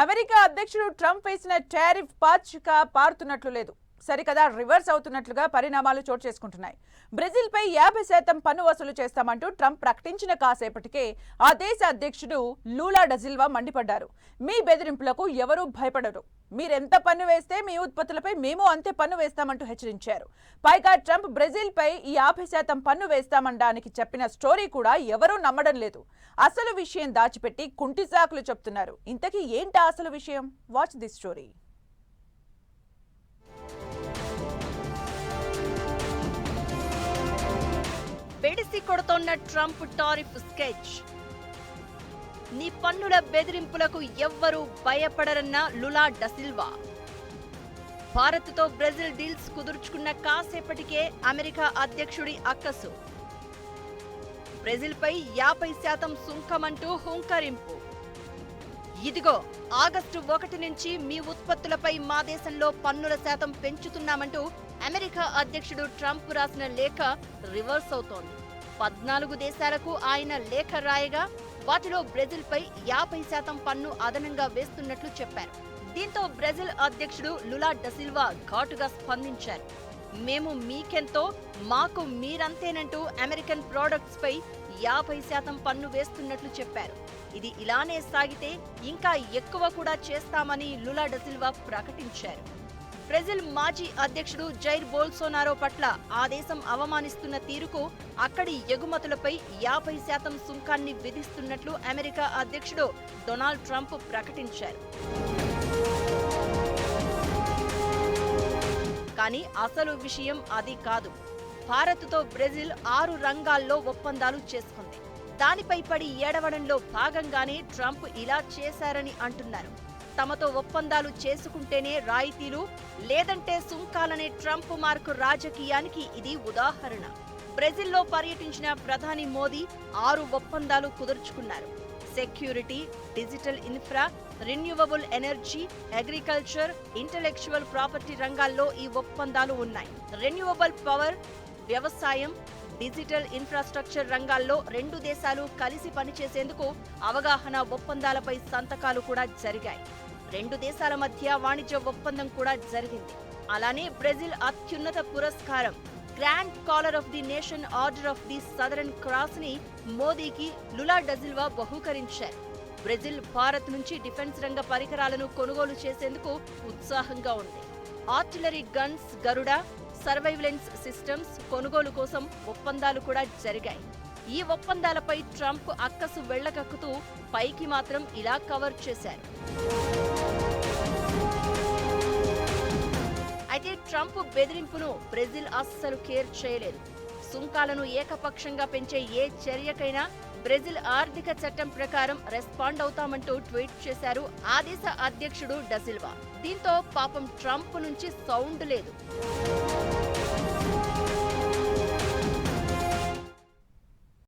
America అధ్యక్షుడు Trump వేసిన tariff పాచిక పారుతున్నట్లు లేదు. సరికదా రివర్స్ అవుతున్నట్లుగా పరిణామాలు చోటు చేసుకుంటున్నాయి. బ్రెజిల్పై యాభై శాతం పన్ను వసూలు చేస్తామంటూ ట్రంప్ ప్రకటించిన కాసేపటికే ఆ దేశ అధ్యక్షుడు లూలా డజిల్వా మండిపడ్డారు. మీ బెదిరింపులకు ఎవరూ భయపడరు. మీరెంత పన్ను వేస్తే మీ ఉత్పత్తులపై మేము అంతే పన్ను వేస్తామంటూ హెచ్చరించారు. పైగా ట్రంప్ బ్రెజిల్పై ఈ యాభై శాతం పన్ను వేస్తామనడానికి చెప్పిన స్టోరీ కూడా ఎవరూ నమ్మడం లేదు. అసలు విషయం దాచిపెట్టి కుంటి సాకులు చెప్తున్నారు. ఇంతకీ ఏంటా అసలు విషయం? వాచ్ ది స్టోరీ వెడిసి కొడుతోన్న ట్రంప్ టారిఫ్ స్కెచ్. నీ పన్నుల బెదిరింపులకు ఎవ్వరూ భయపడరన్న లులా డసిల్వా భారత్తో బ్రెజిల్ డీల్స్ కుదుర్చుకున్న కాసేపటికే అమెరికా అధ్యక్షుడి అక్కసు. బ్రెజిల్పై యాభై శాతం సుంకమంటూ హుంకరింపు. ఇదిగో ఆగస్టు ఒకటి నుంచి మీ ఉత్పత్తులపై మా దేశంలో పన్నుల శాతం పెంచుతున్నామంటూ అమెరికా అధ్యక్షుడు ట్రంప్ రాసిన లేఖ రివర్స్ అవుతోంది. పద్నాలుగు దేశాలకు ఆయన లేఖ రాయగా వాటిలో బ్రెజిల్పై యాభై శాతం పన్ను అదనంగా వేస్తున్నట్లు చెప్పారు. దీంతో బ్రెజిల్ అధ్యక్షుడు లులా డసిల్వా ఘాటుగా స్పందించారు. మేము మీకెంతో మాకు మీరంతేనంటూ అమెరికన్ ప్రోడక్ట్స్ పై యాభై శాతం పన్ను వేస్తున్నట్లు చెప్పారు. ఇది ఇలానే సాగితే ఇంకా ఎక్కువ కూడా చేస్తామని లులా డసిల్వా ప్రకటించారు. బ్రెజిల్ మాజీ అధ్యక్షుడు జైర్ బోల్సోనారో పట్ల ఆ దేశం అవమానిస్తున్న తీరుకు అక్కడి ఎగుమతులపై యాభై శాతం సుంకాన్ని విధిస్తున్నట్లు అమెరికా అధ్యక్షుడు డొనాల్డ్ ట్రంప్ ప్రకటించారు. కానీ అసలు విషయం అది కాదు. భారత్తో బ్రెజిల్ ఆరు రంగాల్లో ఒప్పందాలు చేసుకుంది. దానిపై పడి ఏడవడంలో భాగంగానే ట్రంప్ ఇలా చేశారని అంటున్నారు. తమతో ఒప్పందాలు చేసుకుంటేనే రాయితీలు లేదంటే సుంకాలనే ట్రంప్ మార్క్ రాజకీయానికి ఇది ఉదాహరణ. బ్రెజిల్లో పర్యటించిన ప్రధాని మోదీ ఆరు ఒప్పందాలు కుదుర్చుకున్నారు. Security digital infra renewable energy agriculture intellectual property రంగాల్లో ఈ ఒప్పందాలు ఉన్నాయి. రెన్యూవబుల్ పవర్ వ్యవసాయం డిజిటల్ ఇన్ఫ్రాస్ట్రక్చర్ రంగాల్లో రెండు దేశాలు కలిసి పనిచేసేందుకు అవగాహన ఒప్పందాలపై సంతకాలు కూడా జరిగాయి. రెండు దేశాల మధ్య వాణిజ్య ఒప్పందం కూడా జరిగింది. అలానే బ్రెజిల్ అత్యున్నత పురస్కారం grand collar of the nation order of the southern క్రాస్ని మోదీకి లులా డజిల్వా బహూకరించారు. బ్రెజిల్ భారత్ నుంచి డిఫెన్స్ రంగ పరికరాలను కొనుగోలు చేసేందుకు ఉత్సాహంగా ఉంది. Artillery guns Garuda surveillance systems కొనుగోలు కోసం ఒప్పందాలు కూడా జరిగాయి. ఈ ఒప్పందాలపై ట్రంప్ అక్కసు వెళ్ళకక్కుతూ పైకి మాత్రం ఇలా కవర్ చేశారు. అయితే ట్రంప్ బెదిరింపును బ్రెజిల్ అస్సలు కేర్ చేయలేదు. సుంకాలను ఏకపక్షంగా పెంచే ఏ చర్యకైనా బ్రెజిల్ ఆర్థిక చట్టం ప్రకారం రెస్పాండ్ అవుతామంటూ ట్వీట్ చేశారు ఆ దేశ అధ్యక్షుడు డసిల్వా దీంతో పాపం ట్రంప్ నుంచి సౌండ్ లేదు.